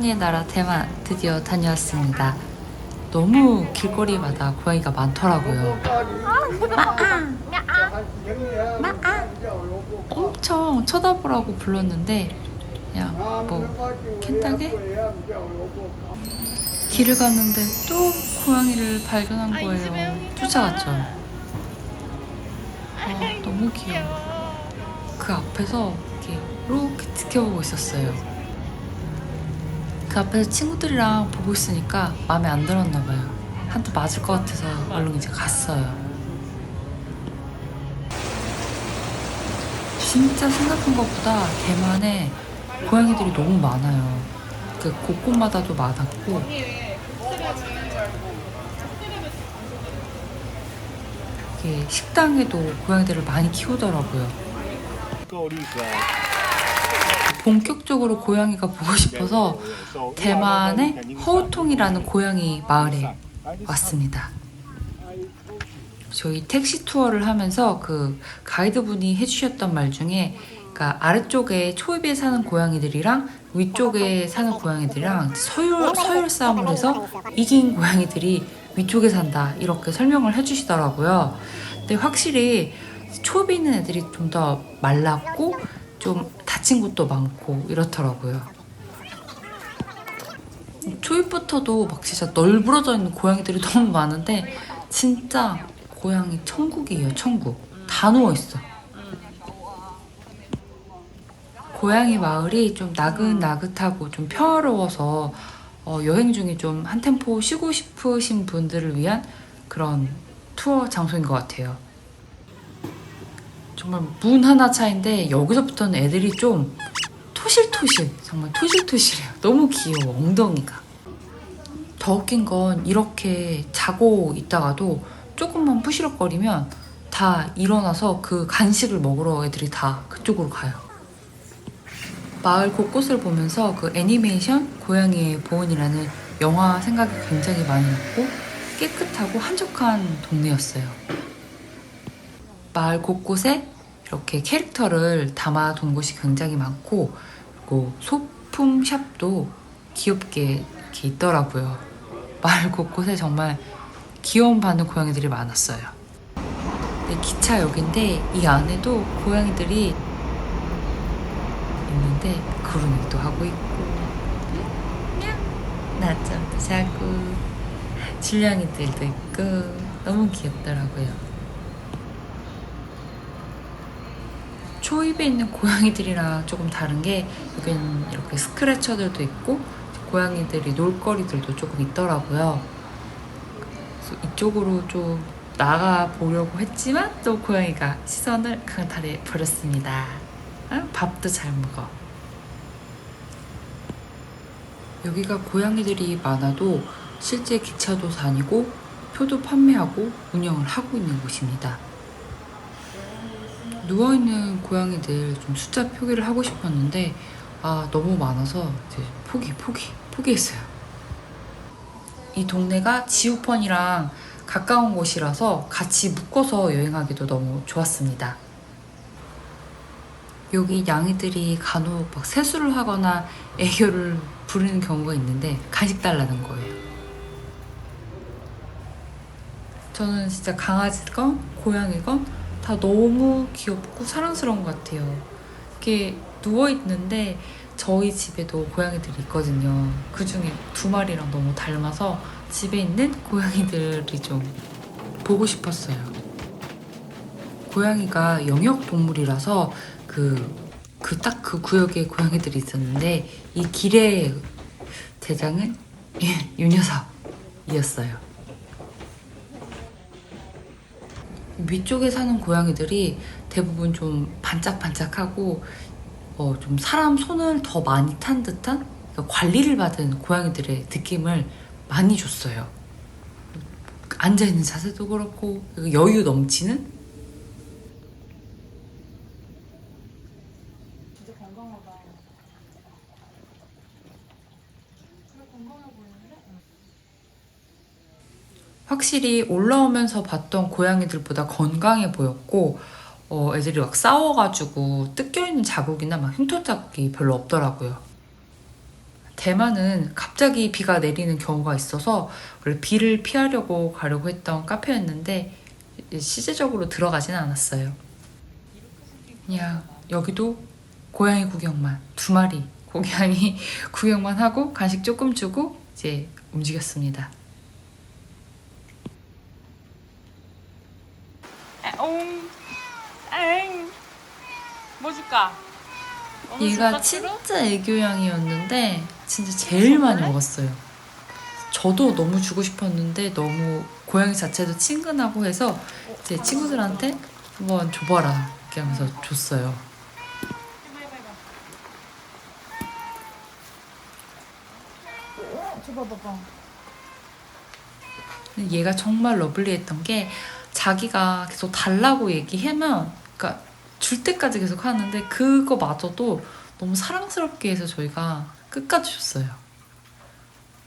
고양이의 나라 대만 드디어 다녀왔습니다. 너무 길거리마다 고양이가 많더라고요. 엄청 쳐다보라고 불렀는데 그냥 뭐 캔따게 길을 갔는데 또 고양이를 발견한 거예요. 쫓아갔죠. 아, 너무 귀여워. 그 앞에서 이렇게 이렇게 지켜보고 있었어요. 그 앞에서 친구들이랑 보고 있으니까 마음에 안 들었나 봐요. 한대 맞을 것 같아서 얼른 이제 갔어요. 진짜 생각한 것보다 대만에 고양이들이 너무 많아요. 그 곳곳마다도 많았고 식당에도 고양이들을 많이 키우더라고요. 본격적으로 고양이가 보고 싶어서 대만의 허우통이라는 고양이 마을에 왔습니다. 저희 택시 투어를 하면서 그 가이드분이 해주셨던 말 중에 그러니까 아래쪽에 초입에 사는 고양이들이랑 위쪽에 사는 고양이들이랑 서열, 서열 싸움을 해서 이긴 고양이들이 위쪽에 산다 이렇게 설명을 해주시더라고요. 근데 확실히 초입에 있는 애들이 좀 더 말랐고 좀 다친 곳도 많고 이렇더라고요. 초입부터도 막 진짜 널브러져 있는 고양이들이 너무 많은데 진짜 고양이 천국이에요 천국. 다 누워있어. 고양이 마을이 좀 나긋나긋하고 좀 평화로워서 어, 여행 중에 좀 한 템포 쉬고 싶으신 분들을 위한 그런 투어 장소인 것 같아요 정말 문 하나 차인데 여기서부터는 애들이 좀 토실토실 정말 토실토실해요 너무 귀여워 엉덩이가 더 웃긴 건 이렇게 자고 있다가도 조금만 푸시럭거리면 다 일어나서 그 간식을 먹으러 애들이 다 그쪽으로 가요. 마을 곳곳을 보면서 그 애니메이션 고양이의 보온이라는 영화 생각이 굉장히 많이 났고 깨끗하고 한적한 동네였어요. 마을 곳곳에 이렇게 캐릭터를 담아둔 곳이 굉장히 많고 그리고 소품 샵도 귀엽게 이렇게 있더라고요. 마을 곳곳에 정말 귀여움 받는 고양이들이 많았어요. 네, 기차역인데 이 안에도 고양이들이 있는데 그루밍도 하고 있고 낮잠도 자고 질량이들도 있고 너무 귀엽더라고요. 초입에 있는 고양이들이랑 조금 다른 게 여기는 이렇게 스크래쳐들도 있고 고양이들이 놀거리들도 조금 있더라고요. 이쪽으로 좀 나가 보려고 했지만 또 고양이가 시선을 강탈해 버렸습니다. 아, 밥도 잘 먹어. 여기가 고양이들이 많아도 실제 기차도 다니고 표도 판매하고 운영을 하고 있는 곳입니다. 누워있는 고양이들 좀 숫자 표기를 하고 싶었는데 아 너무 많아서 이제 포기 포기 포기했어요. 이 동네가 지우펀이랑 가까운 곳이라서 같이 묶어서 여행하기도 너무 좋았습니다. 여기 양이들이 간혹 막 세수를 하거나 애교를 부리는 경우가 있는데 간식 달라는 거예요. 저는 진짜 강아지건 고양이건 다 너무 귀엽고 사랑스러운 것 같아요. 이렇게 누워 있는데 저희 집에도 고양이들이 있거든요. 그 중에 두 마리랑 너무 닮아서 집에 있는 고양이들이 좀 보고 싶었어요. 고양이가 영역 동물이라서 그, 그 딱 그 구역에 고양이들이 있었는데 이 길의 대장은 예, 윤여섭이었어요. 위쪽에 사는 고양이들이 대부분 좀 반짝반짝하고 어, 좀 사람 손을 더 많이 탄 듯한 그러니까 관리를 받은 고양이들의 느낌을 많이 줬어요. 앉아있는 자세도 그렇고 여유 넘치는 진짜 건강하다. 건강해 보이는데? 확실히 올라오면서 봤던 고양이들보다 건강해 보였고 어, 애들이 막 싸워가지고 뜯겨있는 자국이나 막 흉터 자국이 별로 없더라고요. 대만은 갑자기 비가 내리는 경우가 있어서 원래 비를 피하려고 가려고 했던 카페였는데 시제적으로 들어가진 않았어요. 그냥 여기도 고양이 구경만 두 마리 고양이 구경만 하고 간식 조금 주고 이제 움직였습니다. 옹, 엥. 뭐 줄까? 어느 얘가 진짜 애교양이었는데 진짜 제일 많이 먹었어요. 저도 너무 주고 싶었는데 너무 고양이 자체도 친근하고 해서 제 친구들한테 한번 줘봐라 이렇게 하면서 줬어요. 근데 얘가 정말 러블리했던 게 자기가 계속 달라고 얘기하면 그러니까 줄 때까지 계속 하는데 그거마저도 너무 사랑스럽게 해서 저희가 끝까지 줬어요.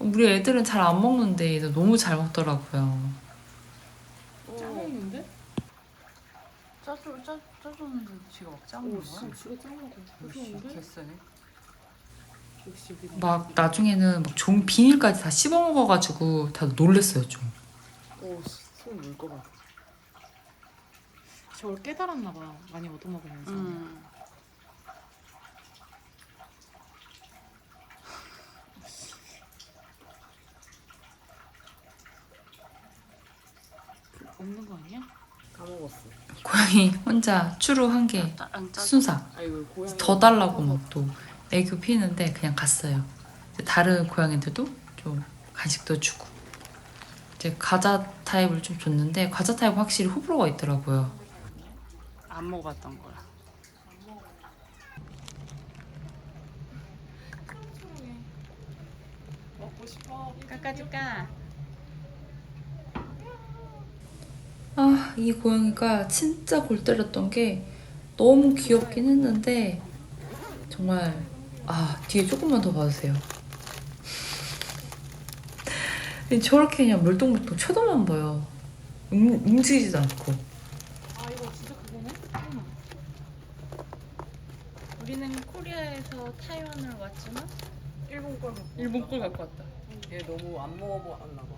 우리 애들은 잘 안 먹는데 너무 잘 먹더라고요. 짜먹는데? 짜줘 짜 짜줬는데 지가 막 오, 씨, 지가 짜먹어. 무서운데? 개쎄네. 막 나중에는 막 종 비닐까지 다 씹어 먹어가지고 다 놀랬어요 좀. 오, 손 물거 봐. 저걸 깨달았나 봐. 많이 얻어먹으면서. 없는 거 아니야? 다 먹었어. 고양이 혼자 추루 한 개 순삭 아이고 고양이. 더 달라고 막 또 애교 피는데 그냥 갔어요. 이제 다른 고양이들도 좀 간식도 주고 이제 과자 타입을 좀 줬는데 과자 타입 확실히 호불호가 있더라고요. 안 먹어봤던 거라. 먹고 싶어. 깎아줄까? 아, 이 고양이가 진짜 골 때렸던 게 너무 귀엽긴 했는데 정말 아, 뒤에 조금만 더 봐주세요. 저렇게 그냥 물뚱물뚱 쳐다만 봐요. 움, 움직이지도 않고. 아, 이거 진짜 그거네? 응. 우리는 코리아에서 타이완을 왔지만 일본 걸 먹고. 일본 걸 갖고 왔다. 얘 너무 안 먹어봤나 봐.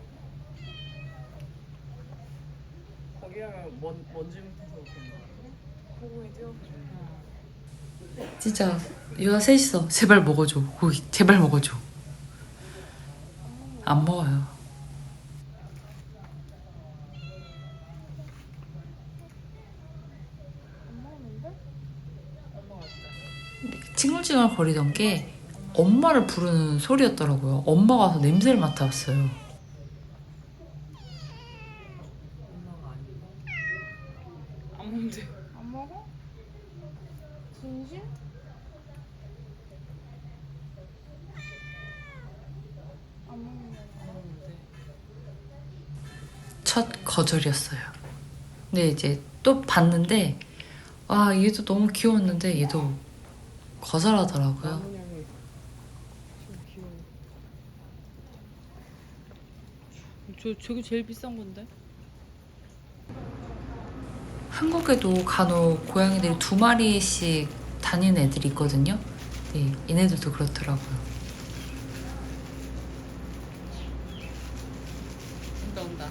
거기랑 먼 먼지 묻어서 그런가. 고공이 뛰어. 진짜 유아 셋이서 제발 먹어줘. 고기 제발 먹어줘. 안 먹어요. 안 먹었는데? 칭얼칭얼 거리던 게 엄마를 부르는 소리였더라고요. 엄마가 와서 냄새를 맡아왔어요. 안 먹는데. 안 먹어? 진심? 안 먹는데. 첫 거절이었어요. 근데 이제 또 봤는데 아 얘도 너무 귀여웠는데 얘도 거절하더라고요. 저 저게 제일 비싼 건데. 한국에도 간혹 고양이들이 두 마리씩 다니는 애들이 있거든요. 네, 얘네들도 그렇더라고요. 온다 온다.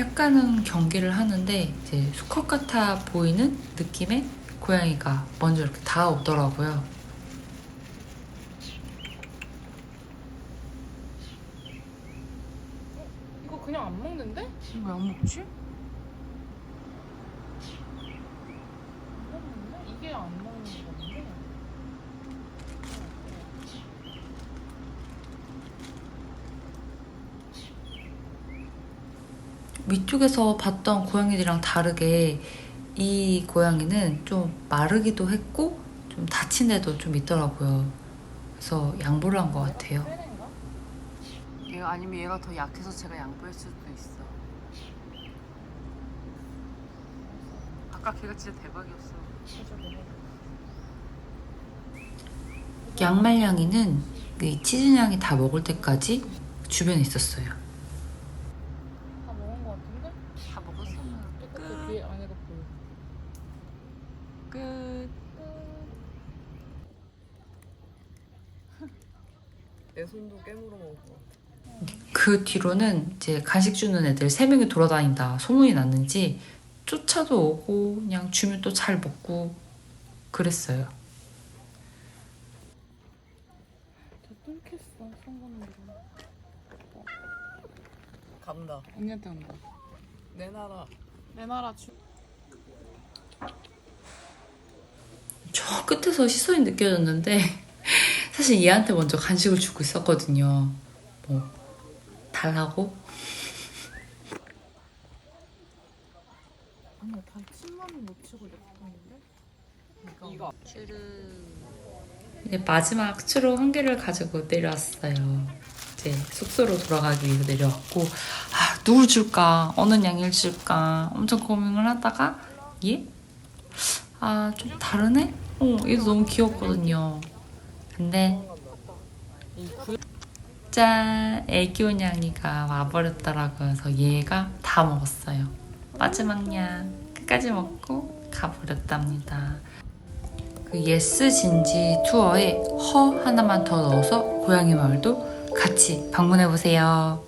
약간은 경계를 하는데 이제 수컷 같아 보이는 느낌의 고양이가 먼저 이렇게 다가오더라고요. 이거 그냥 안 먹는데? 왜 안 먹지? 안 먹는데? 이게 안 먹는 건데? 위쪽에서 봤던 고양이들이랑 다르게 이 고양이는 좀 마르기도 했고 좀 다친 데도 좀 있더라고요. 그래서 양보를 한 것 같아요. 얘가 아니면 얘가 더 약해서 제가 양보했을 수도 있어. 아까 걔가 진짜 대박이었어. 양말냥이는 이 치즈냥이 다 먹을 때까지 주변에 있었어요. 다 먹은 거 같은데? 다 먹었어. 똑같아. 뒤에 안에가 보여. 끝. 끝. 내 손도 깨물어 먹을 것 같아. 그 뒤로는 이제 간식 주는 애들 세 명이 돌아다닌다 소문이 났는지 쫓아도 오고 그냥 주면 또 잘 먹고 그랬어요. 저 뚫겠어 성공으로. 간다. 언니한테 한다. 내 나라. 내 나라 주. 저 끝에서 시선이 느껴졌는데 사실 얘한테 먼저 간식을 주고 있었거든요. 뭐 달라고? 아니야, 다 10만원 놓치고 냈었는데? 이거. 이제 마지막 추로 한 개를 가지고 내려왔어요. 이제 숙소로 돌아가기 위해서 내려왔고 아 누굴 줄까 어느 양을 줄까 엄청 고민을 하다가 얘? 아 좀 다르네? 어 얘도 너무 귀엽거든요. 근데 짠 애기 냥이가 와버렸더라고요. 그래서 얘가 다 먹었어요. 마지막 양 끝까지 먹고 가버렸답니다. 그 예스 진지 투어에 허 하나만 더 넣어서 고양이 마을도 같이 방문해 보세요.